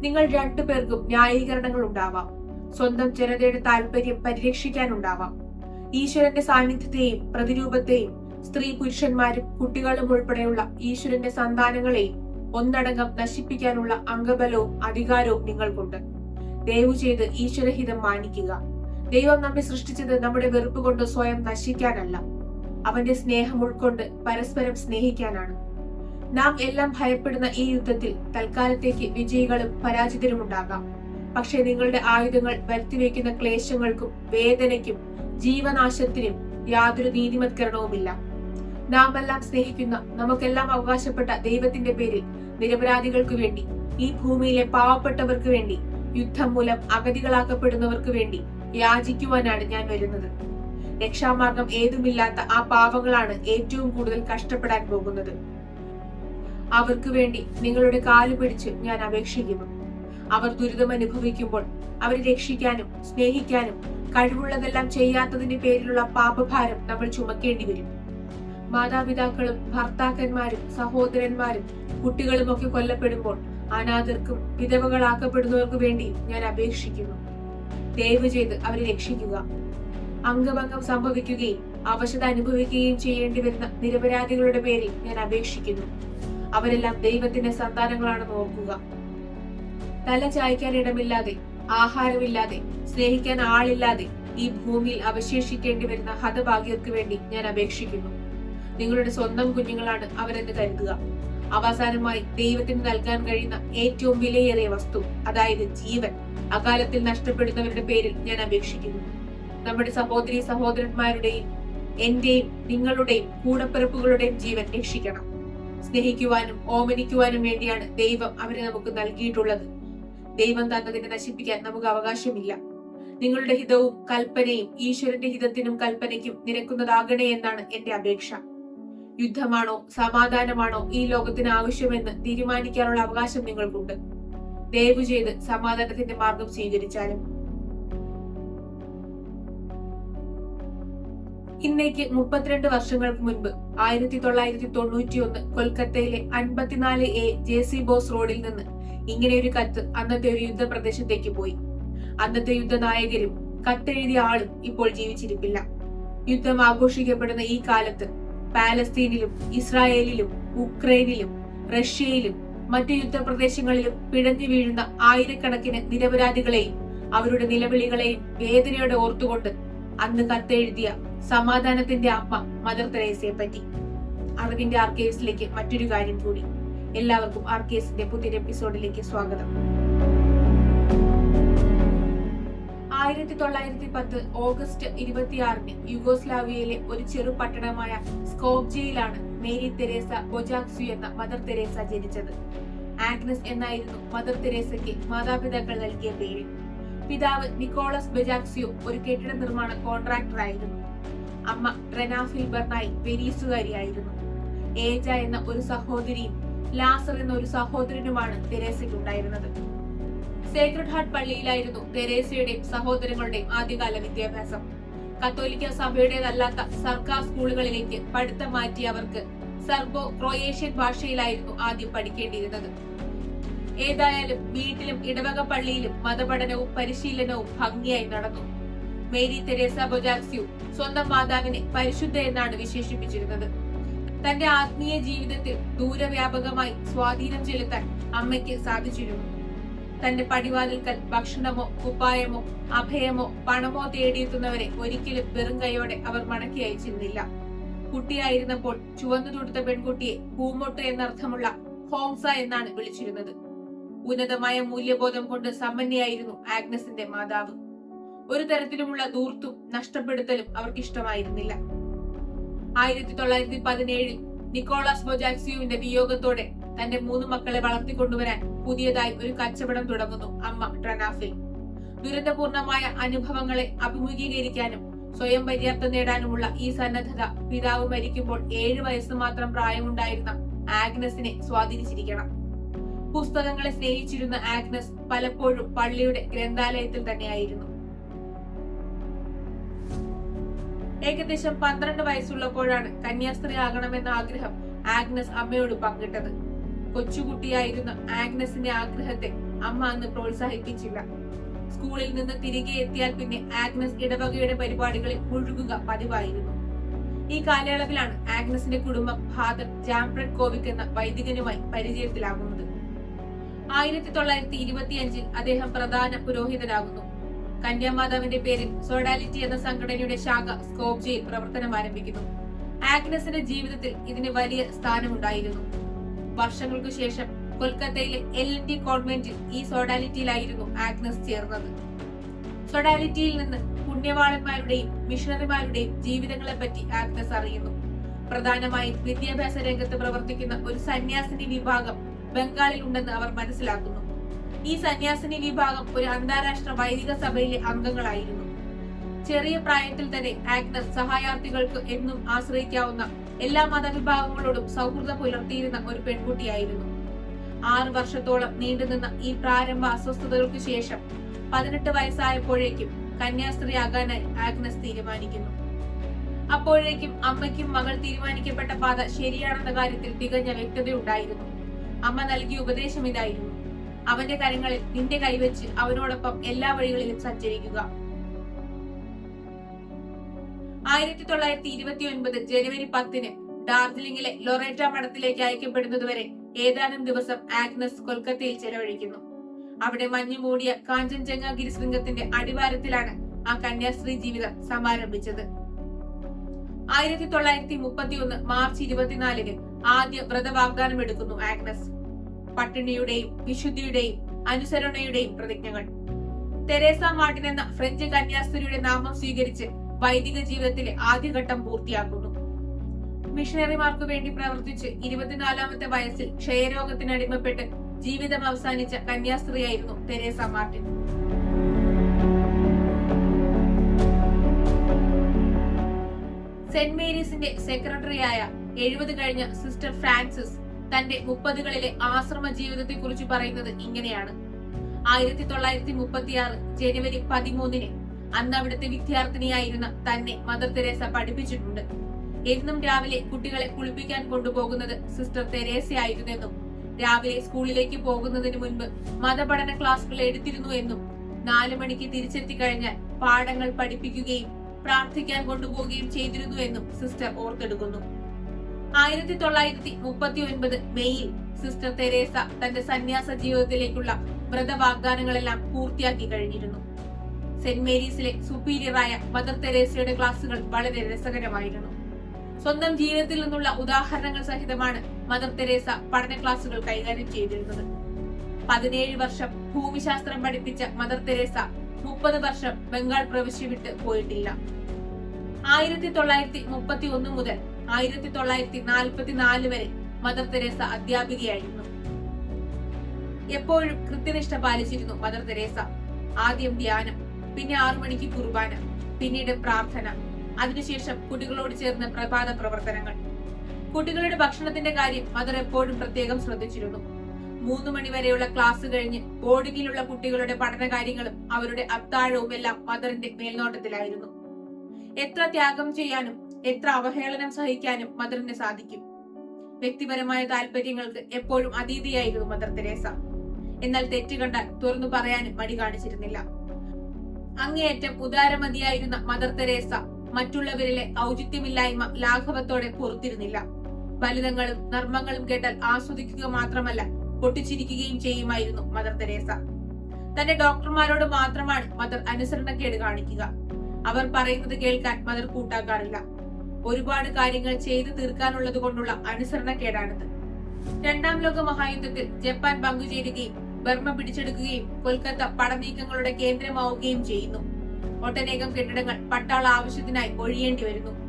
നിങ്ങൾ രണ്ടുപേർക്കും ന്യായീകരണങ്ങൾ ഉണ്ടാവാം. സ്വന്തം ജനതയുടെ താല്പര്യം പരിരക്ഷിക്കാനുണ്ടാവാം. ഈശ്വരന്റെ സാന്നിധ്യത്തെയും പ്രതിരൂപത്തെയും സ്ത്രീ പുരുഷന്മാരും കുട്ടികളും ഉൾപ്പെടെയുള്ള ഈശ്വരന്റെ സന്താനങ്ങളെയും ഒന്നടങ്കം നശിപ്പിക്കാനുള്ള അംഗബലവും അധികാരവും നിങ്ങൾക്കുണ്ട്. ദയവു ചെയ്ത് ഈശ്വരഹിതം മാനിക്കുക. ദൈവം നമ്മെ സൃഷ്ടിച്ചത് നമ്മുടെ വെറുപ്പ് കൊണ്ട് സ്വയം നശിക്കാനല്ല. അവന്റെ സ്നേഹം ഉൾക്കൊണ്ട് പരസ്പരം സ്നേഹിക്കാനാണ്. നാം എല്ലാം ഭയപ്പെടുന്ന ഈ യുദ്ധത്തിൽ തൽക്കാലത്തേക്ക് വിജയികളും പരാജിതരും ഉണ്ടാകാം പക്ഷേ നിങ്ങളുടെ ആയുധങ്ങൾ വരുത്തിവെക്കുന്ന ക്ലേശങ്ങൾക്കും വേദനയ്ക്കും ജീവനാശത്തിനും യാതൊരു നീതിമത്കരണവുമില്ല. നാം എല്ലാം സ്നേഹിക്കുന്ന നമുക്കെല്ലാം അവകാശപ്പെട്ട ദൈവത്തിന്റെ പേരിൽ നിരപരാധികൾക്ക് വേണ്ടി ഈ ഭൂമിയിലെ പാവപ്പെട്ടവർക്ക് വേണ്ടി യുദ്ധം മൂലം അഗതികളാക്കപ്പെടുന്നവർക്ക് വേണ്ടി യാചിക്കുവാനാണ് ഞാൻ വരുന്നത്. രക്ഷാമാർഗം ഏതുമില്ലാത്ത ആ പാവങ്ങളാണ് ഏറ്റവും കൂടുതൽ കഷ്ടപ്പെടാൻ പോകുന്നത്. അവർക്ക് വേണ്ടി നിങ്ങളുടെ കാലു പിടിച്ച് ഞാൻ അപേക്ഷിക്കുന്നു. അവർ ദുരിതം അനുഭവിക്കുമ്പോൾ അവരെ രക്ഷിക്കാനും സ്നേഹിക്കാനും കഴിവുള്ളതെല്ലാം ചെയ്യാത്തതിന്റെ പേരിലുള്ള പാപഭാരം നമ്മൾ ചുമക്കേണ്ടി വരും. മാതാപിതാക്കളും ഭർത്താക്കന്മാരും സഹോദരന്മാരും കുട്ടികളും ഒക്കെ കൊല്ലപ്പെടുമ്പോൾ അനാഥർക്കും വിധവകളാക്കപ്പെടുന്നവർക്ക് വേണ്ടി ഞാൻ അപേക്ഷിക്കുന്നു. ദയവ് ചെയ്ത് അവരെ രക്ഷിക്കുക. അംഗഭംഗം സംഭവിക്കുകയും അവശത അനുഭവിക്കുകയും ചെയ്യേണ്ടി വരുന്ന നിരപരാധികളുടെ പേരിൽ ഞാൻ അപേക്ഷിക്കുന്നു. അവരെല്ലാം ദൈവത്തിന്റെ സന്താനങ്ങളാണെന്ന് ഓർക്കുക. തല ചായ്ക്കാൻ ഇടമില്ലാതെ ആഹാരമില്ലാതെ സ്നേഹിക്കാൻ ആളില്ലാതെ ഈ ഭൂമിയിൽ അവശേഷിക്കേണ്ടി വരുന്ന ഹതഭാഗ്യർക്ക് വേണ്ടി ഞാൻ അപേക്ഷിക്കുന്നു. നിങ്ങളുടെ സ്വന്തം കുഞ്ഞുങ്ങളാണ് അവരെന്ന് കരുതുക. അവസാനമായി ദൈവത്തിന് നൽകാൻ കഴിയുന്ന ഏറ്റവും വിലയേറിയ വസ്തു അതായത് ജീവൻ അകാലത്തിൽ നഷ്ടപ്പെടുന്നവരുടെ പേരിൽ ഞാൻ അപേക്ഷിക്കുന്നു. നമ്മുടെ സഹോദരി സഹോദരന്മാരുടെയും എന്റെയും നിങ്ങളുടെയും കൂടപ്പിറപ്പുകളുടെയും ജീവൻ രക്ഷിക്കണം. സ്നേഹിക്കുവാനും ഓമനിക്കുവാനും വേണ്ടിയാണ് ദൈവം അവരെ നമുക്ക് നൽകിയിട്ടുള്ളത്. ദൈവം തന്നതിനെ നശിപ്പിക്കാൻ നമുക്ക് അവകാശമില്ല. നിങ്ങളുടെ ഹിതവും കൽപ്പനയും ഈശ്വരന്റെ ഹിതത്തിനും കൽപ്പനയ്ക്കും നിരക്കുന്നതാകണേ എന്നാണ് എന്റെ അപേക്ഷ. യുദ്ധമാണോ സമാധാനമാണോ ഈ ലോകത്തിന് ആവശ്യമെന്ന് തീരുമാനിക്കാനുള്ള അവകാശം നിങ്ങൾക്കുണ്ട്. ദയവ് ചെയ്ത് സമാധാനത്തിന്റെ മാർഗം സ്വീകരിച്ചാലും. ഇന്നേക്ക് മുപ്പത്തിരണ്ട് വർഷങ്ങൾക്ക് മുൻപ് ആയിരത്തി തൊള്ളായിരത്തി തൊണ്ണൂറ്റി ഒന്ന് കൊൽക്കത്തയിലെ അൻപത്തിനാല് എ ജെ സി ബോസ് റോഡിൽ നിന്ന് ഇങ്ങനെ ഒരു കത്ത് അന്നത്തെ ഒരു യുദ്ധ പ്രദേശത്തേക്ക് പോയി. അന്നത്തെ യുദ്ധനായകരും കത്തെഴുതിയ ആളും ഇപ്പോൾ ജീവിച്ചിരിപ്പില്ല. യുദ്ധം ആഘോഷിക്കപ്പെടുന്ന ഈ കാലത്ത് പാലസ്തീനിലും ഇസ്രായേലിലും ഉക്രൈനിലും റഷ്യയിലും മറ്റ് യുദ്ധപ്രദേശങ്ങളിലും പിഴഞ്ഞു വീഴുന്ന ആയിരക്കണക്കിന് നിരപരാധികളെയും അവരുടെ നിലവിളികളെയും വേദനയോടെ ഓർത്തുകൊണ്ട് അന്ന് കത്തെഴുതിയ സമാധാനത്തിന്റെ അമ്മ മദർ തെരേസയെ പറ്റി. അറിവിന്റെ ആർക്കേവ്സിലേക്ക് മറ്റൊരു കാര്യം കൂടി. എല്ലാവർക്കും ആർക്കേവ്സിന്റെ പുതിയൊരു എപ്പിസോഡിലേക്ക് സ്വാഗതം. ആയിരത്തി തൊള്ളായിരത്തി പത്ത് ഓഗസ്റ്റ് ഇരുപത്തിയാറിന് യുഗോസ്ലാവിയയിലെ ഒരു ചെറു പട്ടണമായ സ്കോപ്ജയിലാണ് മേരി തെരേസ ബൊജാക്സു എന്ന മദർ തെരേസ ജനിച്ചത്. ആഗ്നസ് എന്നായിരുന്നു മദർ തെരേസയ്ക്ക് മാതാപിതാക്കൾ നൽകിയ പേര്. പിതാവ് നിക്കോളസ് ബെജാക്സിയോ ഒരു കെട്ടിട നിർമ്മാണ കോൺട്രാക്ടർ ആയിരുന്നു അമ്മ റെനാഫിൽ ബെർണായി വെനീസുകാരിയായിരുന്നു ഏജ എന്ന ഒരു സഹോദരിയും ലാസർ എന്ന ഒരു സഹോദരനുമാണ് തെരേസയ്ക്ക് ഉണ്ടായിരുന്നത് സേക്രഡ് ഹാർട്ട് പള്ളിയിലായിരുന്നു തെരേസയുടെയും സഹോദരങ്ങളുടെയും ആദ്യകാല വിദ്യാഭ്യാസം. കത്തോലിക്ക സഭയുടേതല്ലാത്ത സർക്കാർ സ്കൂളുകളിലേക്ക് പഠിത്തം മാറ്റിയ അവർക്ക് സർബോ ക്രൊയേഷ്യൻ ഭാഷയിലായിരുന്നു ആദ്യം പഠിക്കേണ്ടിയിരുന്നത്. ഏതായാലും വീട്ടിലും ഇടവക പള്ളിയിലും മതപഠനവും പരിശീലനവും ഭംഗിയായി നടന്നു. മേരി തെരേസ ബൊജാക്സ്യു സ്വന്തം മാതാവിനെ പരിശുദ്ധ എന്നാണ് വിശേഷിപ്പിച്ചിരുന്നത്. തന്റെ ആത്മീയ ജീവിതത്തിൽ ദൂരവ്യാപകമായി സ്വാധീനം ചെലുത്താൻ അമ്മയ്ക്ക് സാധിച്ചിരുന്നു. തന്റെ പടിവാതിൽക്കൽ ഭക്ഷണമോ കുപ്പായമോ അഭയമോ പണമോ തേടിയെത്തുന്നവരെ ഒരിക്കലും വെറും കൈയോടെ അവർ മടക്കി അയച്ചിരുന്നില്ല. കുട്ടിയായിരുന്നപ്പോൾ ചുവന്നു തൊടുത്ത പെൺകുട്ടിയെ പൂമൊട്ട് എന്നർത്ഥമുള്ള ഹോംസ എന്നാണ് വിളിച്ചിരുന്നത്. ഉന്നതമായ മൂല്യബോധം കൊണ്ട് സമ്പന്നയായിരുന്നു ആഗ്നസിന്റെ മാതാവ്. ഒരു തരത്തിലുമുള്ള ദൂർത്തും നഷ്ടപ്പെടുത്തലും അവർക്ക് ഇഷ്ടമായിരുന്നില്ല ആയിരത്തി തൊള്ളായിരത്തി പതിനേഴിൽ നിക്കോളാസ് ബൊജാക്സിയുവിന്റെ വിയോഗത്തോടെ തന്റെ മൂന്ന് മക്കളെ വളർത്തിക്കൊണ്ടുവരാൻ പുതിയതായി ഒരു കച്ചവടം തുടങ്ങുന്നു അമ്മ ട്രനാഫിൽ. ദുരന്തപൂർണമായ അനുഭവങ്ങളെ അഭിമുഖീകരിക്കാനും സ്വയം പര്യാപ്തം നേടാനുമുള്ള ഈ സന്നദ്ധത പിതാവ് മരിക്കുമ്പോൾ ഏഴു വയസ്സ് മാത്രം പ്രായമുണ്ടായിരുന്ന ആഗ്നസിനെ സ്വാധീനിച്ചിരിക്കണം. പുസ്തകങ്ങളെ സ്നേഹിച്ചിരുന്ന ആഗ്നസ് പലപ്പോഴും പള്ളിയുടെ ഗ്രന്ഥാലയത്തിൽ തന്നെയായിരുന്നു. ഏകദേശം പന്ത്രണ്ട് വയസ്സുള്ളപ്പോഴാണ് കന്യാസ്ത്രീ ആകണമെന്ന ആഗ്രഹം ആഗ്നസ് അമ്മയോട് പങ്കിട്ടത്. കൊച്ചുകുട്ടിയായിരുന്ന ആഗ്നസിന്റെ ആഗ്രഹത്തെ അമ്മ അന്ന് പ്രോത്സാഹിപ്പിച്ചില്ല. സ്കൂളിൽ നിന്ന് തിരികെ എത്തിയാൽ പിന്നെ ആഗ്നസ് ഇടവകയുടെ പരിപാടികളിൽ മുഴുകുക പതിവായിരുന്നു. ഈ കാലയളവിലാണ് ആഗ്നസിന്റെ കുടുംബം ഫാദർ ജാംപ്രഡ് കോവിക് എന്ന വൈദികനുമായി പരിചയത്തിലാകുന്നത്. ആയിരത്തി തൊള്ളായിരത്തി ഇരുപത്തിയഞ്ചിൽ അദ്ദേഹം പ്രധാന പുരോഹിതനാകുന്നു. കന്യാമാതാവിന്റെ പേരിൽ സോഡാലിറ്റി എന്ന സംഘടനയുടെ ശാഖ സ്കോപ്ജയിൽ പ്രവർത്തനം ആരംഭിക്കുന്നു. ആഗ്നസിന്റെ ജീവിതത്തിൽ ഇതിന് വലിയ സ്ഥാനമുണ്ടായിരുന്നു. വർഷങ്ങൾക്കു ശേഷം കൊൽക്കത്തയിലെ എൽ എൻ ഡി കോൺവെന്റിൽ ഈ സോഡാലിറ്റിയിലായിരുന്നു ആഗ്നസ് ചേർന്നത്. സൊഡാലിറ്റിയിൽ നിന്ന് പുണ്യവാളന്മാരുടെയും മിഷണറിമാരുടെയും ജീവിതങ്ങളെ പറ്റി ആഗ്നസ് അറിയുന്നു. പ്രധാനമായും വിദ്യാഭ്യാസ രംഗത്ത് പ്രവർത്തിക്കുന്ന ഒരു സന്യാസിനി വിഭാഗം ബംഗാളിൽ ഉണ്ടെന്ന് അവർ മനസ്സിലാക്കുന്നു. ഈ സന്യാസിനി വിഭാഗം ഒരു അന്താരാഷ്ട്ര വൈദിക സഭയിലെ അംഗങ്ങളായിരുന്നു. ചെറിയ പ്രായത്തിൽ തന്നെ ആഗ്നസ് സഹായാർത്ഥികൾക്ക് എന്നും ആശ്രയിക്കാവുന്ന എല്ലാ മതവിഭാഗങ്ങളോടും സൗഹൃദം പുലർത്തിയിരുന്ന ഒരു പെൺകുട്ടിയായിരുന്നു. ആറു വർഷത്തോളം നീണ്ടുനിന്ന ഈ പ്രാരംഭ അസ്വസ്ഥതകൾക്ക് ശേഷം പതിനെട്ട് വയസ്സായപ്പോഴേക്കും കന്യാസ്ത്രീ ആകാനായി ആഗ്നസ് തീരുമാനിക്കുന്നു. അപ്പോഴേക്കും അമ്മയ്ക്കും മകൾ തീരുമാനിക്കപ്പെട്ട പാത ശരിയാണെന്ന കാര്യത്തിൽ തികഞ്ഞ വ്യക്തതയുണ്ടായിരുന്നു. അമ്മ നൽകിയ ഉപദേശം ഇതായിരുന്നു. അവന്റെ കരങ്ങളിൽ നിന്റെ കൈവച്ച് അവനോടൊപ്പം എല്ലാ വഴികളിലും സഞ്ചരിക്കുക. ആയിരത്തി തൊള്ളായിരത്തി ഇരുപത്തി ഒൻപത് ജനുവരി പത്തിന് ഡാർജിലിംഗിലെ ലൊറേറ്റ മഠത്തിലേക്ക് അയക്കപ്പെടുന്നതുവരെ ഏതാനും ദിവസം ആഗ്നസ് കൊൽക്കത്തയിൽ ചെലവഴിക്കുന്നു. അവിടെ മഞ്ഞു മൂടിയ കാഞ്ചൻജംഗ ഗിരിശൃംഗത്തിന്റെ അടിവാരത്തിലാണ് ആ കന്യാസ്ത്രീ ജീവിതം സമാരംഭിച്ചത്. ആയിരത്തി തൊള്ളായിരത്തി മുപ്പത്തി ഒന്ന് മാർച്ച് ഇരുപത്തിനാലിന് ആദ്യ വ്രതവാഗ്ദാനം എടുക്കുന്നു ആഗ്നസ്. പട്ടിണിയുടെയും വിശുദ്ധിയുടെയും അനുസരണയുടെയും പ്രതിജ്ഞകൾ. തെരേസ മാർട്ടിൻ എന്ന ഫ്രഞ്ച് കന്യാസ്ത്രീയുടെ നാമം സ്വീകരിച്ച് വൈദിക ജീവിതത്തിലെ ആദ്യഘട്ടം പൂർത്തിയാക്കുന്നു. മിഷണറിമാർക്ക് വേണ്ടി പ്രവർത്തിച്ച് ഇരുപത്തിനാലാമത്തെ വയസ്സിൽ ക്ഷയരോഗത്തിന് അടിമപ്പെട്ട് ജീവിതം അവസാനിച്ച കന്യാസ്ത്രീയായിരുന്നു തെരേസ മാർട്ടിൻ. സെന്റ് മേരീസിന്റെ സെക്രട്ടറിയായ എഴുപത് കഴിഞ്ഞ സിസ്റ്റർ ഫ്രാൻസിസ് തന്റെ മുപ്പതുകളിലെ ആശ്രമ ജീവിതത്തെ കുറിച്ച് പറയുന്നത് ഇങ്ങനെയാണ്. ആയിരത്തി തൊള്ളായിരത്തി മുപ്പത്തിയാറ് ജനുവരി പതിമൂന്നിന് അന്ന് അവിടുത്തെ വിദ്യാർത്ഥിനിയായിരുന്ന തന്നെ മദർ തെരേസ പഠിപ്പിച്ചിട്ടുണ്ട്. എന്നും രാവിലെ കുട്ടികളെ കുളിപ്പിക്കാൻ കൊണ്ടുപോകുന്നത് സിസ്റ്റർ തെരേസയായിരുന്നെന്നും രാവിലെ സ്കൂളിലേക്ക് പോകുന്നതിന് മുൻപ് മതപഠന ക്ലാസുകൾ എടുത്തിരുന്നു എന്നും നാലു മണിക്ക് തിരിച്ചെത്തി കഴിഞ്ഞാൽ പാഠങ്ങൾ പഠിപ്പിക്കുകയും പ്രാർത്ഥിക്കാൻ കൊണ്ടുപോവുകയും ചെയ്തിരുന്നു എന്നും സിസ്റ്റർ ഓർത്തെടുക്കുന്നു. ആയിരത്തി തൊള്ളായിരത്തി മുപ്പത്തി ഒൻപത് മെയ്യിൽ സിസ്റ്റർ തെരേസ തന്റെ സന്യാസ ജീവിതത്തിലേക്കുള്ള വ്രതവാഗ്ദാനങ്ങളെല്ലാം പൂർത്തിയാക്കി കഴിഞ്ഞിരുന്നു. സെന്റ് മേരീസിലെ സുപ്പീരിയറായ മദർ തെരേസയുടെ ക്ലാസുകൾ വളരെ രസകരമായിരുന്നു. സ്വന്തം ജീവിതത്തിൽ നിന്നുള്ള ഉദാഹരണങ്ങൾ സഹിതമാണ് മദർ തെരേസ പഠന ക്ലാസുകൾ കൈകാര്യം ചെയ്തിരുന്നത്. പതിനേഴ് വർഷം ഭൂമിശാസ്ത്രം പഠിപ്പിച്ച മദർ തെരേസ മുപ്പത് വർഷം ബംഗാൾ പ്രവിശ്യ വിട്ട് പോയിട്ടില്ല. ആയിരത്തി തൊള്ളായിരത്തി മുപ്പത്തി ഒന്ന് മുതൽ ആയിരത്തി തൊള്ളായിരത്തി നാൽപ്പത്തി നാല് വരെ മദർ തെരേസ അധ്യാപികയായിരുന്നു. എപ്പോഴും കൃത്യനിഷ്ഠ പാലിച്ചിരുന്നു മദർ തെരേസ. ആദ്യം ധ്യാനം പിന്നെ ആറു മണിക്ക് കുർബാന പിന്നീട് പ്രാർത്ഥന അതിനുശേഷം കുട്ടികളോട് ചേർന്ന് പ്രഭാത പ്രവർത്തനങ്ങൾ. കുട്ടികളുടെ ഭക്ഷണത്തിന്റെ കാര്യം മദർ എപ്പോഴും പ്രത്യേകം ശ്രദ്ധിച്ചിരുന്നു. മൂന്ന് മണിവരെയുള്ള ക്ലാസ് കഴിഞ്ഞ് ബോർഡിങ്ങിലുള്ള കുട്ടികളുടെ പഠന കാര്യങ്ങളും അവരുടെ അത്താഴവും എല്ലാം മദറിന്റെ മേൽനോട്ടത്തിലായിരുന്നു. എത്ര ത്യാഗം ചെയ്യാനും എത്ര അവഹേളനം സഹിക്കാനും മദറിന് സാധിക്കും. വ്യക്തിപരമായ താല്പര്യങ്ങൾക്ക് എപ്പോഴും അതീതിയായിരുന്നു മദർ തെരേസ. എന്നാൽ തെറ്റ് കണ്ടാൽ തുറന്നു പറയാനും മടി കാണിച്ചിരുന്നില്ല. അങ്ങേയറ്റം ഉദാരമതിയായിരുന്ന മദർ തെരേസ മറ്റുള്ളവരിലെ ഔചിത്യമില്ലായ്മ ലാഘവത്തോടെ പുറത്തിരുന്നില്ല. ഫലിതങ്ങളും നർമ്മങ്ങളും കേട്ടാൽ ആസ്വദിക്കുക മാത്രമല്ല പൊട്ടിച്ചിരിക്കുകയും ചെയ്യുമായിരുന്നു മദർ തെരേസ. തന്റെ ഡോക്ടർമാരോട് മാത്രമാണ് മദർ അനുസരണക്കേട് കാണിക്കുക. അവർ പറയുന്നത് കേൾക്കാൻ മദർ കൂട്ടാക്കാറില്ല. ഒരുപാട് കാര്യങ്ങൾ ചെയ്തു തീർക്കാനുള്ളത് കൊണ്ടുള്ള അനുസരണക്കേടാണിത് രണ്ടാം ലോക മഹായുദ്ധത്തിൽ ജപ്പാൻ പങ്കുചേരുകയും ബർമ്മ പിടിച്ചെടുക്കുകയും കൊൽക്കത്ത പടനീക്കങ്ങളുടെ കേന്ദ്രമാവുകയും ചെയ്യുന്നു. ഒട്ടനേകം കെട്ടിടങ്ങൾ പട്ടാള ആവശ്യത്തിനായി ഒഴിയേണ്ടി വരുന്നു.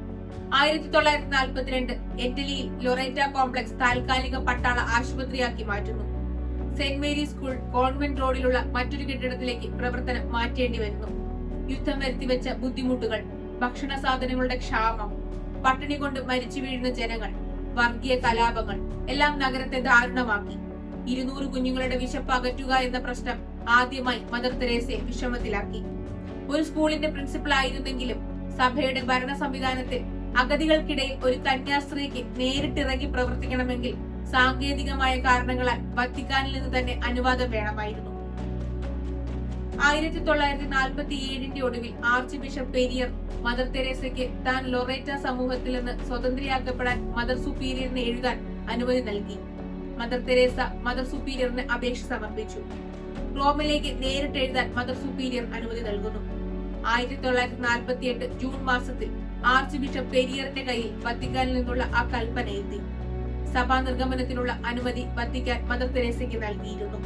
ആയിരത്തി തൊള്ളായിരത്തി നാൽപ്പത്തിരണ്ട് ഇറ്റലിയിൽ ലൊറേറ്റ കോംപ്ലക്സ് താൽക്കാലിക പട്ടാള ആശുപത്രിയാക്കി മാറ്റുന്നു. സെന്റ് മേരി സ്കൂൾ കോൺവെന്റ് റോഡിലുള്ള മറ്റൊരു കെട്ടിടത്തിലേക്ക് പ്രവർത്തനം മാറ്റേണ്ടി വരുന്നു. യുദ്ധം വരുത്തിവെച്ച ബുദ്ധിമുട്ടുകൾ ഭക്ഷണ സാധനങ്ങളുടെ ക്ഷാമം പട്ടിണി കൊണ്ട് മരിച്ചു വീഴുന്ന ജനങ്ങൾ വർഗീയ കലാപങ്ങൾ എല്ലാം നഗരത്തെ ദാരുണമാക്കി. ഇരുന്നൂറ് കുഞ്ഞുങ്ങളുടെ വിശപ്പ് അകറ്റുക എന്ന പ്രശ്നം ആദ്യമായി മദർ തെരേസയെ വിഷമത്തിലാക്കി. ഒരു സ്കൂളിന്റെ പ്രിൻസിപ്പൽ ആയിരുന്നെങ്കിലും സഭയുടെ ഭരണ സംവിധാനത്തിൽ അഗതികൾക്കിടയിൽ ഒരു കന്യാസ്ത്രീക്ക് നേരിട്ടിറങ്ങി പ്രവർത്തിക്കണമെങ്കിൽ സാങ്കേതികമായ കാരണങ്ങളാൽ വത്തിക്കാനിൽ നിന്ന് തന്നെ അനുവാദം വേണമായിരുന്നു. ആയിരത്തി തൊള്ളായിരത്തി നാൽപ്പത്തി ഏഴിന്റെ ഒടുവിൽ ആർച്ച് ബിഷപ്പ് പെരിയർ മദർ തെരേസയ്ക്ക് താൻ ലൊറേറ്റ സമൂഹത്തിൽ നിന്ന് സ്വതന്ത്രയാക്കപ്പെടാൻ മദർ സുപ്പീരിയറിന് എഴുതാൻ അനുമതി നൽകി. മദർ തെരേസ മദർ സുപ്പീരിയറിന് അപേക്ഷ സമർപ്പിച്ചു. റോമിലേക്ക് നേരിട്ട് എഴുതാൻ മദർ സുപ്പീരിയർ അനുമതി നൽകുന്നു. ആയിരത്തി തൊള്ളായിരത്തി നാൽപ്പത്തി എട്ട് ജൂൺ മാസത്തിൽ ആർച്ച് ബിഷപ്പ് പെരിയറിന്റെ കയ്യിൽ വത്തിക്കാനിൽ നിന്നുള്ള ആ കൽപ്പന എത്തി സഭാ നിർഗമനത്തിനുള്ള അനുമതി വത്തിക്കാൻ മദർ തെരേസയ്ക്ക് നൽകിയിരുന്നു.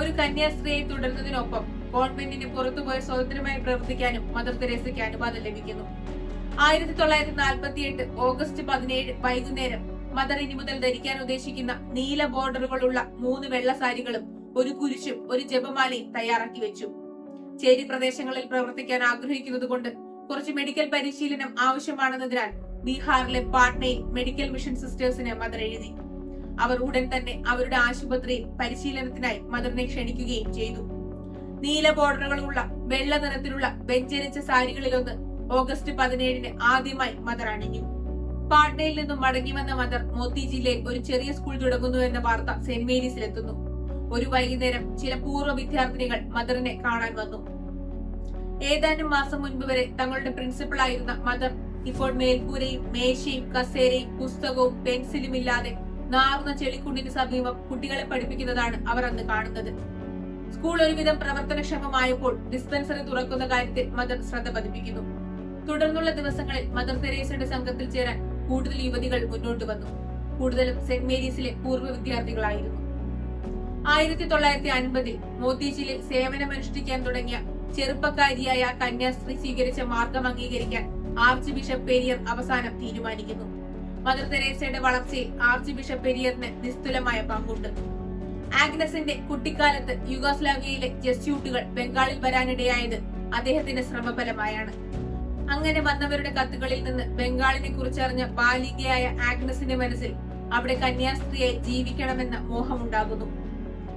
ഒരു കന്യാസ്ത്രീയെ തുടരുന്നതിനൊപ്പം ഗവൺമെന്റിന് പുറത്തുപോയി സ്വതന്ത്രമായി പ്രവർത്തിക്കാനും മദർ തെരേസയ്ക്ക് അനുവാദം ലഭിക്കുന്നു. ആയിരത്തി തൊള്ളായിരത്തി നാൽപ്പത്തി എട്ട് ഓഗസ്റ്റ് പതിനേഴ് വൈകുന്നേരം മദർ ഇനി മുതൽ ധരിക്കാൻ ഉദ്ദേശിക്കുന്ന നീല ബോർഡറുകളുള്ള മൂന്ന് വെള്ള സാരികളും ഒരു കുരിശും ഒരു ജപമാലയും തയ്യാറാക്കി വെച്ചു. ചേരി പ്രദേശങ്ങളിൽ പ്രവർത്തിക്കാൻ ആഗ്രഹിക്കുന്നത് കൊണ്ട് കുറച്ച് മെഡിക്കൽ പരിശീലനം ആവശ്യമാണെന്നതിനാൽ ബീഹാറിലെ പാട്നയിൽ മെഡിക്കൽ മിഷൻ സിസ്റ്റേഴ്സിന് മദർ എഴുതി. അവർ ഉടൻ തന്നെ അവരുടെ ആശുപത്രിയിൽ പരിശീലനത്തിനായി മദറിനെ ക്ഷണിക്കുകയും ചെയ്തു. നീല ബോർഡറുകളുള്ള വെള്ള നിറത്തിലുള്ള വെഞ്ചരിച്ച സാരികളിലൊന്ന് ഓഗസ്റ്റ് പതിനേഴിന് ആദ്യമായി മദർ അണിഞ്ഞു. പാട്നയിൽ നിന്നും മടങ്ങി വന്ന മദർ മോത്തിജിയിലെ ഒരു ചെറിയ സ്കൂൾ തുടങ്ങുന്നു എന്ന വാർത്ത സെന്റ് മേരീസിലെത്തുന്നു ഒരു വൈകുന്നേരം ചില പൂർവ വിദ്യാർത്ഥിനികൾ മദറിനെ കാണാൻ വന്നു. ഏതാനും മാസം മുൻപ് വരെ തങ്ങളുടെ പ്രിൻസിപ്പൾ ആയിരുന്ന മദർ ഇപ്പോൾ മേൽക്കൂരയും മേശയും കസേരയും പുസ്തകവും പെൻസിലും ഇല്ലാതെ നാർന്ന ചെളിക്കുണ്ടിന് സമീപം കുട്ടികളെ പഠിപ്പിക്കുന്നതാണ് അവർ അന്ന് കാണുന്നത്. സ്കൂൾ ഒരുവിധം പ്രവർത്തനക്ഷമമായപ്പോൾ ഡിസ്പെൻസറി തുറക്കുന്ന കാര്യത്തിൽ മദർ ശ്രദ്ധ പതിപ്പിക്കുന്നു. തുടർന്നുള്ള ദിവസങ്ങളിൽ മദർ തെരേസയുടെ സംഘത്തിൽ ചേരാൻ കൂടുതൽ യുവതികൾ മുന്നോട്ട് വന്നു. കൂടുതലും സെന്റ് മേരീസിലെ പൂർവ വിദ്യാർത്ഥികളായിരുന്നു. ആയിരത്തി തൊള്ളായിരത്തി അൻപതിൽ മോത്തിജിയിൽ സേവനമനുഷ്ഠിക്കാൻ തുടങ്ങിയ ചെറുപ്പക്കാരിയായ കന്യാസ്ത്രീ സ്വീകരിച്ച മാർഗം അംഗീകരിക്കാൻ ആർച്ച് ബിഷപ്പ് പേരിയർ അവസാനം തീരുമാനിക്കുന്നു. മദർ തെരേസയുടെ വളർച്ചയിൽ ആർച്ച് ബിഷപ്പ് പെരിയറിന് നിസ്തുലമായ പങ്കുണ്ട്. ആഗ്നസിന്റെ കുട്ടിക്കാലത്ത് യുഗോസ്ലാവിയയിലെ ജസ്യൂട്ടുകൾ ബംഗാളിൽ വരാനിടയായത് അദ്ദേഹത്തിന്റെ ശ്രമഫലമായാണ്. അങ്ങനെ വന്നവരുടെ കത്തുകളിൽ നിന്ന് ബംഗാളിനെ കുറിച്ചറിഞ്ഞ ബാലികയായ ആഗ്നസിന്റെ മനസ്സിൽ അവിടെ കന്യാസ്ത്രീയെ ജീവിക്കണമെന്ന മോഹമുണ്ടാകുന്നു.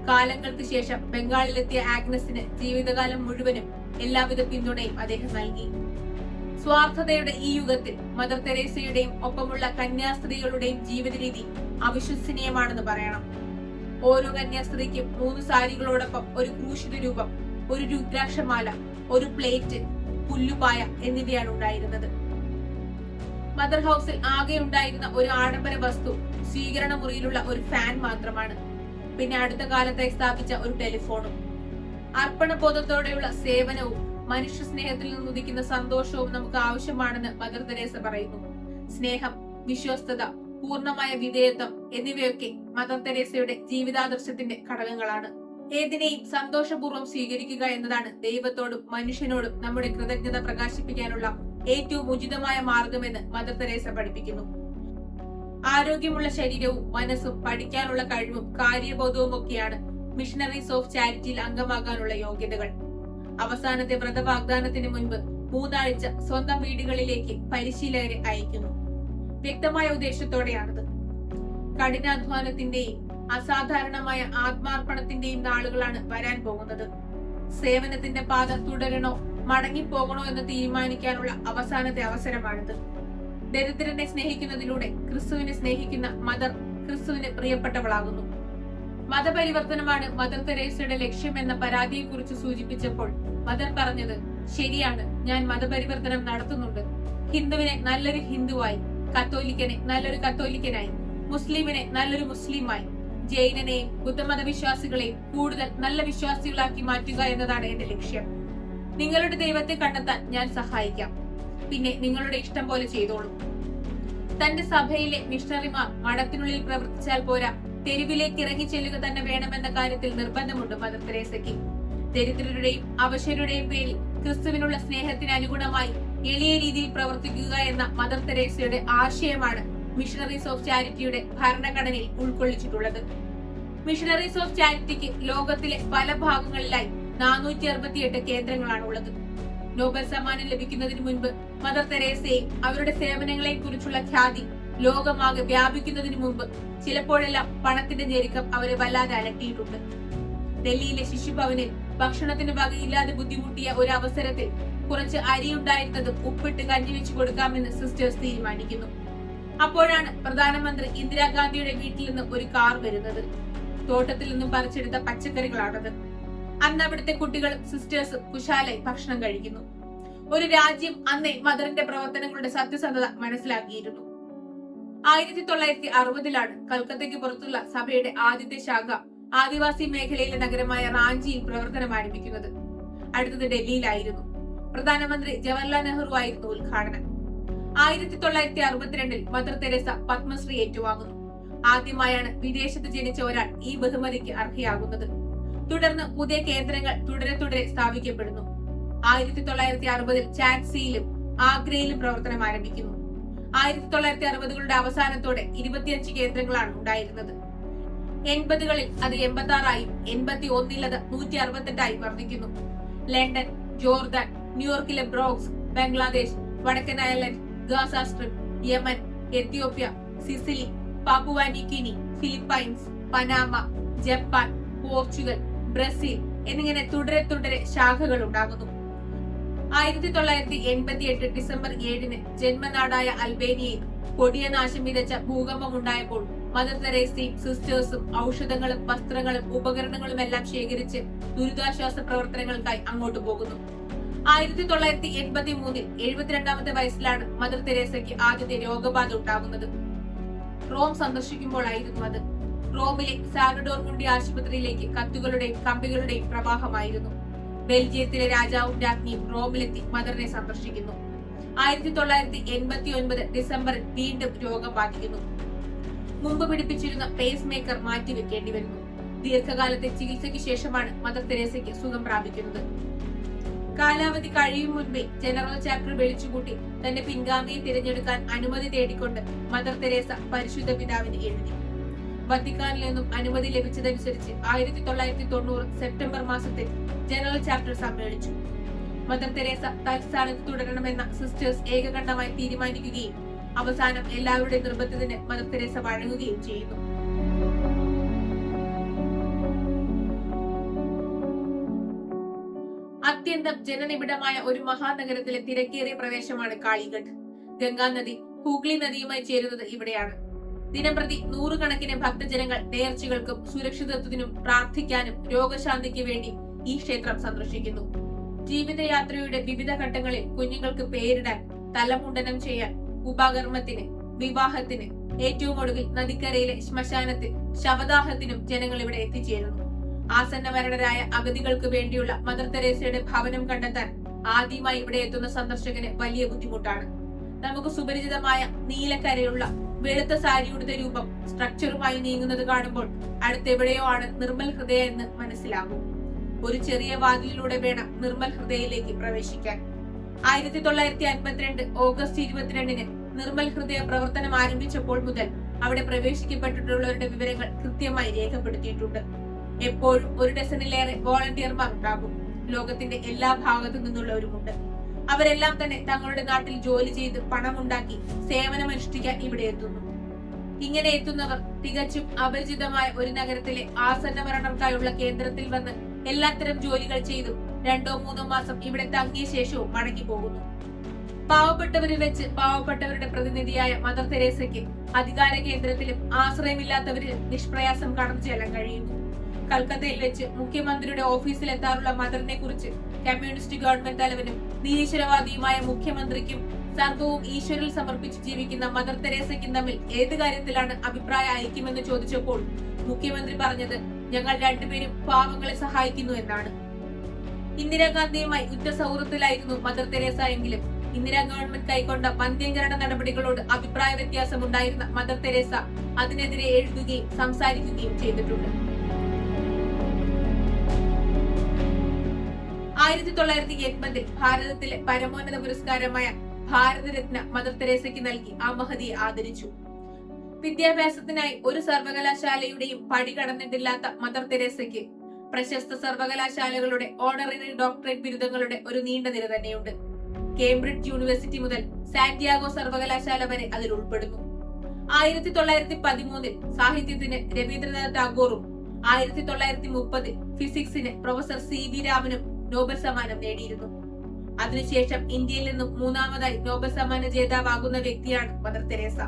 കാലങ്ങൾക്ക് ശേഷം ബംഗാളിലെത്തിയ ആഗ്നസിന് ജീവിതകാലം മുഴുവനും എല്ലാവിധ പിന്തുണയും അദ്ദേഹം നൽകി. സ്വാർത്ഥതയുടെ ഈ യുഗത്തിൽ മദർ തെരേസയുടെയും ഒപ്പമുള്ള കന്യാസ്ത്രീകളുടെയും ജീവിത രീതി അവിശ്വസനീയമാണെന്ന് പറയണം. ഓരോ കന്യാസ്ത്രീക്കും മൂന്ന് സാരികളോടൊപ്പം ഒരു ക്രൂശിത രൂപം ഒരു രുദ്രാക്ഷമാല ഒരു പ്ലേറ്റ് പുല്ലുപായ എന്നിവയാണ് ഉണ്ടായിരുന്നത്. മദർ ഹൗസിൽ ആകെ ഉണ്ടായിരുന്ന ഒരു ആഡംബര വസ്തു സ്വീകരണ മുറിയിലുള്ള ഒരു ഫാൻ മാത്രമാണ്. പിന്നെ അടുത്ത കാലത്തായി സ്ഥാപിച്ച ഒരു ടെലിഫോണും. അർപ്പണബോധത്തോടെയുള്ള സേവനവും മനുഷ്യ സ്നേഹത്തിൽ നിന്ന് ഉദിക്കുന്ന സന്തോഷവും നമുക്ക് ആവശ്യമാണെന്ന് മദർ തെരേസ പറയുന്നു. സ്നേഹം വിശ്വസ്തത പൂർണമായ വിധേയത്വം എന്നിവയൊക്കെ മദർ തെരേസയുടെ ജീവിതാദർശത്തിന്റെ ഘടകങ്ങളാണ്. ഏതിനെയും സന്തോഷപൂർവം സ്വീകരിക്കുക എന്നതാണ് ദൈവത്തോടും മനുഷ്യനോടും നമ്മുടെ കൃതജ്ഞത പ്രകാശിപ്പിക്കാനുള്ള ഏറ്റവും ഉചിതമായ മാർഗമെന്ന് മദർ തെരേസ പഠിപ്പിക്കുന്നു. ആരോഗ്യമുള്ള ശരീരവും മനസ്സും പഠിക്കാനുള്ള കഴിവും കാര്യബോധവും ഒക്കെയാണ് മിഷണറീസ് ഓഫ് ചാരിറ്റിയിൽ അംഗമാകാനുള്ള യോഗ്യതകൾ. അവസാനത്തെ വ്രതവാഗ്ദാനത്തിന് മുൻപ് മൂന്നാഴ്ച സ്വന്തം വീടുകളിലേക്ക് പരിശീലകരെ അയക്കുന്നു. വ്യക്തമായ ഉദ്ദേശത്തോടെയാണത്. കഠിനാധ്വാനത്തിന്റെയും അസാധാരണമായ ആത്മാർപ്പണത്തിന്റെയും നാളുകളാണ് വരാൻ പോകുന്നത്. സേവനത്തിന്റെ പാത തുടരണോ മടങ്ങിപ്പോകണോ എന്ന് തീരുമാനിക്കാനുള്ള അവസാനത്തെ അവസരമാണിത്. ദരിദ്രനെ സ്നേഹിക്കുന്നതിലൂടെ ക്രിസ്തുവിനെ സ്നേഹിക്കുന്ന മദർ ക്രിസ്തുവിന് പ്രിയപ്പെട്ടവളാകുന്നു. മതപരിവർത്തനമാണ് മദർ തെരേസയുടെ ലക്ഷ്യമെന്ന പരാതിയെക്കുറിച്ച് സൂചിപ്പിച്ചപ്പോൾ മദർ പറഞ്ഞത് ശരിയാണ് ഞാൻ മതപരിവർത്തനം നടത്തുന്നുണ്ട്. ഹിന്ദുവിനെ നല്ലൊരു ഹിന്ദുവായി കത്തോലിക്കനെ നല്ലൊരു കത്തോലിക്കനായി മുസ്ലിമിനെ നല്ലൊരു മുസ്ലിമായി ജൈനനെയും ബുദ്ധമത വിശ്വാസികളെയും കൂടുതൽ നല്ല വിശ്വാസികളാക്കി മാറ്റുക എന്നതാണ് എന്റെ ലക്ഷ്യം. നിങ്ങളുടെ ദൈവത്തെ കണ്ടെത്താൻ ഞാൻ സഹായിക്കാം. പിന്നെ നിങ്ങളുടെ ഇഷ്ടം പോലെ ചെയ്തോളൂ. തന്റെ സഭയിലെ മിഷണറിമാർ മഠത്തിനുള്ളിൽ പ്രവർത്തിച്ചാൽ പോരാ തെരുവിലേക്ക് ഇറങ്ങി ചെല്ലുക തന്നെ വേണമെന്ന കാര്യത്തിൽ നിർബന്ധമുണ്ട് മദർ തെരേസയ്ക്ക്. ദരിദ്രരുടെയും അവശരുടെയും പേരിൽ ക്രിസ്തുവിനുള്ള സ്നേഹത്തിന് അനുഗുണമായി എളിയ രീതിയിൽ പ്രവർത്തിക്കുക എന്ന മദർ തെരേസയുടെ ആശയമാണ് മിഷണറീസ് ഓഫ് ചാരിറ്റിയുടെ ഭരണഘടനയിൽ ഉൾക്കൊള്ളിച്ചിട്ടുള്ളത്. മിഷണറീസ് ഓഫ് ചാരിറ്റിക്ക് ലോകത്തിലെ പല ഭാഗങ്ങളിലായി നാനൂറ്റി അറുപത്തിയെട്ട് കേന്ദ്രങ്ങളാണ് ഉള്ളത് നോബൽ സമ്മാനം ലഭിക്കുന്നതിന് മുൻപ് മദർ തെരേസയെ അവരുടെ സേവനങ്ങളെ കുറിച്ചുള്ള ഖ്യാതി ലോകമാകെ വ്യാപിക്കുന്നതിന് മുമ്പ് ചിലപ്പോഴെല്ലാം പണത്തിന്റെ ഞെരുക്കം അവരെ വല്ലാതെ അലട്ടിയിട്ടുണ്ട്. ഡൽഹിയിലെ ശിശുഭവനിൽ ഭക്ഷണത്തിന് വകയില്ലാതെ ബുദ്ധിമുട്ടിയ ഒരു അവസരത്തിൽ കുറച്ച് അരി ഉണ്ടായിരുന്നതും ഉപ്പിട്ട് കഞ്ഞി വെച്ച് കൊടുക്കാമെന്ന് സിസ്റ്റേഴ്സ് തീരുമാനിക്കുന്നു. അപ്പോഴാണ് പ്രധാനമന്ത്രി ഇന്ദിരാഗാന്ധിയുടെ വീട്ടിൽ നിന്ന് ഒരു കാർ വരുന്നത്. തോട്ടത്തിൽ നിന്നും പറിച്ചെടുത്ത പച്ചക്കറികളാണത്. അന്ന് അവിടുത്തെ കുട്ടികളും സിസ്റ്റേഴ്സും കുശാലായി ഭക്ഷണം കഴിക്കുന്നു. ഒരു രാജ്യം അന്നേ മദറിന്റെ പ്രവർത്തനങ്ങളുടെ സത്യസന്ധത മനസ്സിലാക്കിയിരുന്നു. ആയിരത്തി തൊള്ളായിരത്തി അറുപതിലാണ് കൽക്കത്തയ്ക്ക് പുറത്തുള്ള സഭയുടെ ആദ്യത്തെ ശാഖ ആദിവാസി മേഖലയിലെ നഗരമായ റാഞ്ചിയിൽ പ്രവർത്തനം ആരംഭിക്കുന്നത് അടുത്തത് ഡൽഹിയിലായിരുന്നു. പ്രധാനമന്ത്രി ജവഹർലാൽ നെഹ്റു ആയിരുന്നു ഉദ്ഘാടനം. ആയിരത്തി തൊള്ളായിരത്തി അറുപത്തിരണ്ടിൽ മദർ തെരേസ പത്മശ്രീ ഏറ്റുവാങ്ങുന്നു. ആദ്യമായാണ് വിദേശത്ത് ജനിച്ച ഒരാൾ ഈ ബഹുമതിക്ക് അർഹയാകുന്നത്. തുടർന്ന് പുതിയ കേന്ദ്രങ്ങൾ തുടരെ തുടരെ സ്ഥാപിക്കപ്പെടുന്നു. ആയിരത്തി തൊള്ളായിരത്തി അറുപതിൽ ചാൻസിയിലും ആഗ്രയിലും പ്രവർത്തനം ആരംഭിക്കുന്നു ആയിരത്തി തൊള്ളായിരത്തി അറുപതുകളുടെ അവസാനത്തോടെ ഇരുപത്തിയഞ്ച് കേന്ദ്രങ്ങളാണ് ഉണ്ടായിരുന്നത്. എൺപതുകളിൽ അത് എൺപത്തി ആറായും എൺപത്തി ഒന്നിൽ അത് നൂറ്റി അറുപത്തെട്ടായി വർദ്ധിക്കുന്നു. ലണ്ടൻ ജോർദാൻ ന്യൂയോർക്കിലെ ബ്രോക്സ് ബംഗ്ലാദേശ് വടക്കൻ Ireland Gaza strip Yemen Ethiopia Sicily Papua New Guinea Philippines Panama Japan Portugal Brazil എന്നിങ്ങനെ തുടരെ തുടരെ ശാഖകൾ ഉണ്ടാകുന്നു. ആയിരത്തി തൊള്ളായിരത്തി എൺപത്തി എട്ട് ഡിസംബർ ഏഴിന് ജന്മനാടായ അൽബേനിയയിൽ കൊടിയ നാശം വിതച്ച ഭൂകമ്പം ഉണ്ടായപ്പോൾ മദർ തെരേസയും സിസ്റ്റേഴ്സും ഔഷധങ്ങളും വസ്ത്രങ്ങളും ഉപകരണങ്ങളും എല്ലാം ശേഖരിച്ച് ദുരിതാശ്വാസ പ്രവർത്തനങ്ങൾക്കായി അങ്ങോട്ട് പോകുന്നു. ആയിരത്തി തൊള്ളായിരത്തി എൺപത്തി മൂന്നിൽ എഴുപത്തിരണ്ടാമത്തെ വയസ്സിലാണ് മദർ തെരേസയ്ക്ക് ആദ്യത്തെ രോഗബാധ ഉണ്ടാകുന്നത്. റോം സന്ദർശിക്കുമ്പോഴായിരുന്നു അത്. റോമിലെ സാലഡോർ മുണ്ടി ആശുപത്രിയിലേക്ക് കത്തുകളുടെയും കമ്പികളുടെയും പ്രവാഹമായിരുന്നു. ബെൽജിയത്തിലെ രാജാവും രാജ്ഞിയും റോമിലെത്തി മദറിനെ സന്ദർശിക്കുന്നു. ആയിരത്തി തൊള്ളായിരത്തി എൺപത്തി ഒൻപത് ഡിസംബറിൽ വീണ്ടും രോഗം ബാധിക്കുന്നു. മുമ്പ് പിടിപ്പിച്ചിരുന്ന പേസ് മേക്കർ മാറ്റിവെക്കേണ്ടി വരുന്നു. ദീർഘകാലത്തെ ചികിത്സയ്ക്ക് ശേഷമാണ് മദർ തെരേസയ്ക്ക് സുഖം പ്രാപിക്കുന്നത്. കാലാവധി കഴിയും മുൻപേ ജനറൽ ചാപ്റ്റർ വിളിച്ചുകൂട്ടി തന്റെ പിൻഗാമിയെ തിരഞ്ഞെടുക്കാൻ അനുമതി തേടിക്കൊണ്ട് മദർ തെരേസ പരിശുദ്ധ പിതാവിന് എഴുതി. വത്തിക്കാനിൽ നിന്നും അനുമതി ലഭിച്ചതനുസരിച്ച് ആയിരത്തി തൊള്ളായിരത്തി തൊണ്ണൂറ് സെപ്റ്റംബർ മാസത്തിൽ ജനറൽ ചാപ്റ്റർ സമ്മേളിച്ചു. മദർ തെരേസ തൽസ്ഥാനത്ത് തുടരണമെന്ന സിസ്റ്റേഴ്സ് ഏകകണ്ഠമായി തീരുമാനിക്കുകയും അവസാനം എല്ലാവരുടെയും നിർബന്ധത്തിന് മദർ തെരേസ വഴങ്ങുകയും ചെയ്യുന്നു. അത്യന്തം ജനനിബിഡമായ ഒരു മഹാനഗരത്തിലെ തിരക്കേറിയ പ്രവേശമാണ് കാളിഘട്ട്. ഗംഗാനദി ഹൂഗ്ലി നദിയുമായി ചേരുന്നത് ഇവിടെയാണ്. ദിനംപ്രതി നൂറുകണക്കിന് ഭക്തജനങ്ങൾ നേർച്ചകൾക്കും സുരക്ഷിതത്വത്തിനും പ്രാർത്ഥിക്കാനും രോഗശാന്തിക്ക് വേണ്ടി ഈ ക്ഷേത്രം സന്ദർശിക്കുന്നു. ജീവിതയാത്രയുടെ വിവിധ ഘട്ടങ്ങളിൽ കുഞ്ഞുങ്ങൾക്ക് പേരിടാൻ തലമുണ്ടനം ചെയ്യാൻ ഉപകർമ്മത്തിന് വിവാഹത്തിന് ഏറ്റവും ഒടുവിൽ നദിക്കരയിലെ ശ്മശാനത്തിൽ ശവദാഹത്തിനും ജനങ്ങൾ ഇവിടെ എത്തിച്ചേരുന്നു. ആസന്നമരണരായ അഗതികൾക്ക് വേണ്ടിയുള്ള മദർ തെരേസയുടെ ഭവനം കണ്ടെത്താൻ ആദ്യമായി ഇവിടെ എത്തുന്ന സന്ദർശകന് വലിയ ബുദ്ധിമുട്ടാണ്. നമുക്ക് സുപരിചിതമായ നീലക്കരയുള്ള വെളുത്ത സാരിയുടെ രൂപം സ്ട്രക്ചറുമായി നീങ്ങുന്നത് കാണുമ്പോൾ അടുത്തെവിടെയോ ആണ് നിർമ്മൽ ഹൃദയ എന്ന് മനസ്സിലാകും. ഒരു ചെറിയ വാതിലിലൂടെ വേണം നിർമ്മൽ ഹൃദയയിലേക്ക് പ്രവേശിക്കാൻ. ആയിരത്തി തൊള്ളായിരത്തി അൻപത്തിരണ്ട് ഓഗസ്റ്റ് ഇരുപത്തിരണ്ടിന് നിർമ്മൽ ഹൃദയ പ്രവർത്തനം ആരംഭിച്ചപ്പോൾ മുതൽ അവിടെ പ്രവേശിക്കപ്പെട്ടിട്ടുള്ളവരുടെ വിവരങ്ങൾ കൃത്യമായി രേഖപ്പെടുത്തിയിട്ടുണ്ട്. എപ്പോഴും ഒരു ഡസനിലേറെ വോളണ്ടിയർമാർ ഉണ്ടാകും. ലോകത്തിന്റെ എല്ലാ ഭാഗത്തു നിന്നുള്ളവരുമുണ്ട്. അവരെല്ലാം തന്നെ തങ്ങളുടെ നാട്ടിൽ ജോലി ചെയ്ത് പണമുണ്ടാക്കി സേവനമനുഷ്ഠിക്കാൻ ഇവിടെ എത്തുന്നു. ഇങ്ങനെ എത്തുന്നവർ തികച്ചും അപരിചിതമായ ഒരു നഗരത്തിലെ ആസന്ന മരണർക്കായുള്ള കേന്ദ്രത്തിൽ വന്ന് എല്ലാത്തരം ജോലികൾ ചെയ്തു രണ്ടോ മൂന്നോ മാസം ഇവിടെ തങ്ങിയ ശേഷവും മടങ്ങി പോകുന്നു. പാവപ്പെട്ടവരിൽ വെച്ച് പാവപ്പെട്ടവരുടെ പ്രതിനിധിയായ മദർ തെരേസയ്ക്ക് അധികാര കേന്ദ്രത്തിലും ആശ്രയമില്ലാത്തവരിലും നിഷ്പ്രയാസം കടന്നു ചെല്ലാൻ കഴിയുന്നു. കൽക്കത്തയിൽ വെച്ച് മുഖ്യമന്ത്രിയുടെ ഓഫീസിൽ എത്താറുള്ള മദറിനെ കുറിച്ച് കമ്മ്യൂണിസ്റ്റ് ഗവൺമെന്റ് തലവനും നിരീശ്വരവാദിയുമായ മുഖ്യമന്ത്രിക്കും സർഗവും ഈശ്വരിൽ സമർപ്പിച്ച് ജീവിക്കുന്ന മദർ തെരേസയ്ക്കും തമ്മിൽ ഏത് കാര്യത്തിലാണ് അഭിപ്രായ ഐക്യമെന്ന് ചോദിച്ചപ്പോൾ മുഖ്യമന്ത്രി പറഞ്ഞത് ഞങ്ങൾ രണ്ടുപേരും പാവങ്ങളെ സഹായിക്കുന്നു എന്നാണ്. ഇന്ദിരാഗാന്ധിയുമായി ഉറ്റ സൗഹൃദത്തിലായിരുന്നു മദർ തെരേസ എങ്കിലും ഇന്ദിരാ ഗവൺമെന്റ് കൈക്കൊണ്ട വന്ധ്യംകരണ നടപടികളോട് അഭിപ്രായ വ്യത്യാസമുണ്ടായിരുന്ന മദർ തെരേസ അതിനെതിരെ എഴുതുകയും സംസാരിക്കുകയും ചെയ്തിട്ടുണ്ട്. ആയിരത്തി തൊള്ളായിരത്തി എൺപതിൽ ഭാരതത്തിലെ പരമോന്നത പുരസ്കാരമായ ഭാരതരത്ന മദർ തെരേസയ്ക്ക് നൽകി ആ മഹതിയെ ആദരിച്ചു. വിദ്യാഭ്യാസത്തിനായി ഒരു സർവകലാശാലയുടെയും പടി കടന്നിട്ടില്ലാത്ത മദർ തെരേസയ്ക്ക് പ്രശസ്ത സർവകലാശാലകളുടെ ഓണററി ഡോക്ടറേറ്റ് ബിരുദങ്ങളുടെ ഒരു നീണ്ട നിര തന്നെയുണ്ട്. കേംബ്രിഡ്ജ് യൂണിവേഴ്സിറ്റി മുതൽ സാന്റിയാഗോ സർവകലാശാല വരെ അതിൽ ഉൾപ്പെടുന്നു. ആയിരത്തി തൊള്ളായിരത്തി പതിമൂന്നിൽ സാഹിത്യത്തിന് രവീന്ദ്രനാഥ് ടാഗോറും ആയിരത്തി തൊള്ളായിരത്തി മുപ്പതിൽ ഫിസിക്സിന് പ്രൊഫസർ സി വി രാമനും നോബൽ സമ്മാനം നേടിയിരുന്നു. അതിനുശേഷം ഇന്ത്യയിൽ നിന്നും മൂന്നാമതായി നോബൽ സമ്മാന ജേതാവാകുന്ന വ്യക്തിയാണ് മദർ തെരേസ.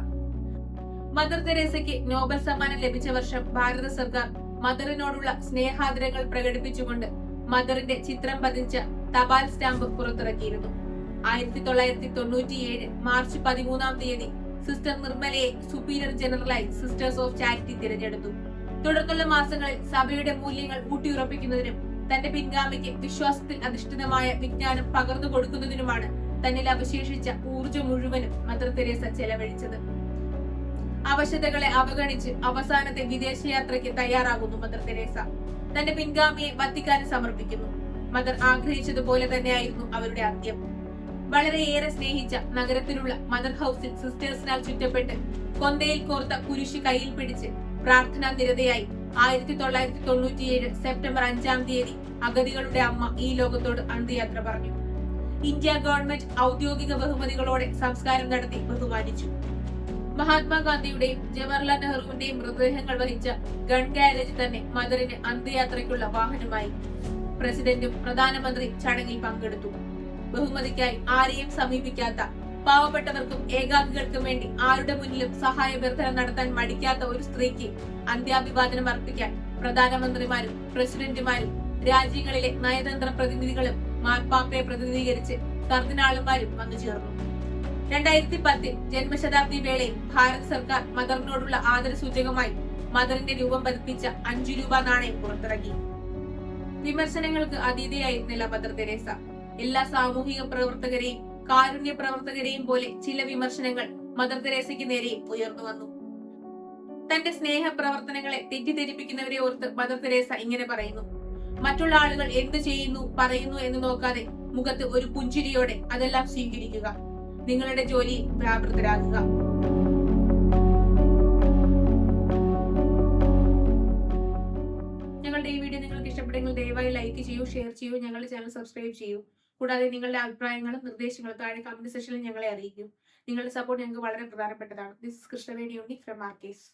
മദർ തെരേസയ്ക്ക് നോബൽ സമ്മാനം ലഭിച്ച വർഷം ഭാരത സർക്കാർ മദറിനോടുള്ള സ്നേഹാദരങ്ങൾ പ്രകടിപ്പിച്ചുകൊണ്ട് മദറിന്റെ ചിത്രം പതിച്ച തപാൽ സ്റ്റാമ്പ് പുറത്തിറക്കിയിരുന്നു. ആയിരത്തി തൊള്ളായിരത്തി തൊണ്ണൂറ്റിയേഴ് മാർച്ച് പതിമൂന്നാം തീയതി സിസ്റ്റർ നിർമ്മലയെ സുപ്പീരിയർ ജനറലായി സിസ്റ്റേഴ്സ് ഓഫ് ചാരിറ്റി തിരഞ്ഞെടുത്തു. തുടർന്നുള്ള മാസങ്ങളിൽ സഭയുടെ മൂല്യങ്ങൾ ഊട്ടിയുറപ്പിക്കുന്നതിനും തന്റെ പിൻഗാമിക്ക് വിശ്വാസത്തിൽ അധിഷ്ഠിതമായ വിജ്ഞാനം പകർന്നു കൊടുക്കുന്നതിനുമാണ് തന്നിൽ അവശേഷിച്ച ഊർജം മുഴുവനും മദർ തെരേസ ചെലവഴിച്ചത്. അവശതകളെ അവഗണിച്ച് അവസാനത്തെ വിദേശയാത്രയ്ക്ക് തയ്യാറാകുന്നു മദർ തെരേസ. തന്റെ പിൻഗാമിയെ വത്തിക്കാന് സമർപ്പിക്കുന്നു. മദർ ആഗ്രഹിച്ചതുപോലെ തന്നെയായിരുന്നു അവരുടെ അന്ത്യം വളരെയേറെ സ്നേഹിച്ച നഗരത്തിലുള്ള മദർ ഹൗസിൽ സിസ്റ്റേഴ്സിനാൽ ചുറ്റപ്പെട്ട് കൊന്തയിൽ കോർത്ത കുരിശ് കയ്യിൽ പിടിച്ച് പ്രാർത്ഥനാ നിരതയായി ആയിരത്തി തൊള്ളായിരത്തി തൊണ്ണൂറ്റിയേഴ് സെപ്റ്റംബർ അഞ്ചാം തീയതി അഗതികളുടെ അമ്മ ഈ ലോകത്തോട് അന്ത്യയാത്ര പറഞ്ഞു. ഇന്ത്യ ഗവൺമെന്റ് ഔദ്യോഗിക ബഹുമതികളോടെ സംസ്കാരം നടത്തി ബഹുമാനിച്ചു. മഹാത്മാഗാന്ധിയുടെയും ജവഹർലാൽ നെഹ്റുവിന്റെയും മൃതദേഹങ്ങൾ വഹിച്ച ഗൺ ഗാരേജ് തന്നെ മദറിന് അന്ത്യയാത്രയ്ക്കുള്ള വാഹനമായി. പ്രസിഡന്റും പ്രധാനമന്ത്രി ചടങ്ങിൽ പങ്കെടുത്തു. ബഹുമതിക്കായി ആരെയും സമീപിക്കാത്ത പാവപ്പെട്ടവർക്കും ഏകാംഗികൾക്കും വേണ്ടി ആരുടെ മുന്നിലും സഹായഭ്യർത്ഥന നടത്താൻ മടിക്കാത്ത ഒരു സ്ത്രീക്ക് അന്ത്യാഭിവാദനം അർപ്പിക്കാൻ പ്രധാനമന്ത്രിമാരും പ്രസിഡന്റുമാരും രാജ്യങ്ങളിലെ നയതന്ത്ര പ്രതിനിധികളും മാർപ്പാപ്പയെ പ്രതിനിധീകരിച്ച് കർദിനാളുമാരും വന്നു ചേർന്നു. രണ്ടായിരത്തി പത്തിൽ ജന്മശതാബ്ദി വേളയിൽ ഭാരത സർക്കാർ മദറിനോടുള്ള ആദരസൂചകമായി മദറിന്റെ രൂപം പതിപ്പിച്ച അഞ്ചു രൂപ നാണയം പുറത്തിറക്കി. വിമർശനങ്ങൾക്ക് അതീതയായിരുന്നില്ല മദർ തെരേസ. എല്ലാ സാമൂഹിക പ്രവർത്തകരെയും കാരുണ്യ പ്രവർത്തകരെയും പോലെ ചില വിമർശനങ്ങൾ മദർ തെരേസയ്ക്ക് നേരെയും ഉയർന്നു വന്നു. തന്റെ സ്നേഹ പ്രവർത്തനങ്ങളെ തെറ്റിദ്ധരിപ്പിക്കുന്നവരെ ഓർത്ത് മദർ തെരേസ ഇങ്ങനെ പറയുന്നു. മറ്റുള്ള ആളുകൾ എന്ത് ചെയ്യുന്നു പറയുന്നു എന്ന് നോക്കാതെ മുഖത്ത് ഒരു പുഞ്ചിരിയോടെ അതെല്ലാം സ്വീകരിക്കുക. നിങ്ങളുടെ ജോലി വ്യാപൃതരാകുക ഞങ്ങളുടെ ഈ വീഡിയോ നിങ്ങൾക്ക് ഇഷ്ടപ്പെട്ടെങ്കിൽ ദയവായി ലൈക്ക് ചെയ്യൂ ഷെയർ ചെയ്യൂ ഞങ്ങളുടെ ചാനൽ സബ്സ്ക്രൈബ് ചെയ്യൂ. കൂടാതെ നിങ്ങളുടെ അഭിപ്രായങ്ങളും നിർദ്ദേശങ്ങളും താഴെ കമന്റ് സെക്ഷനിൽ ഞങ്ങളെ അറിയിക്കും. നിങ്ങളുടെ സപ്പോർട്ട് ഞങ്ങൾക്ക് വളരെ പ്രധാനപ്പെട്ടതാണ്. ദിസ് കൃഷ്ണവേണി യൂണി ഫ്രം ആർക്കേസ്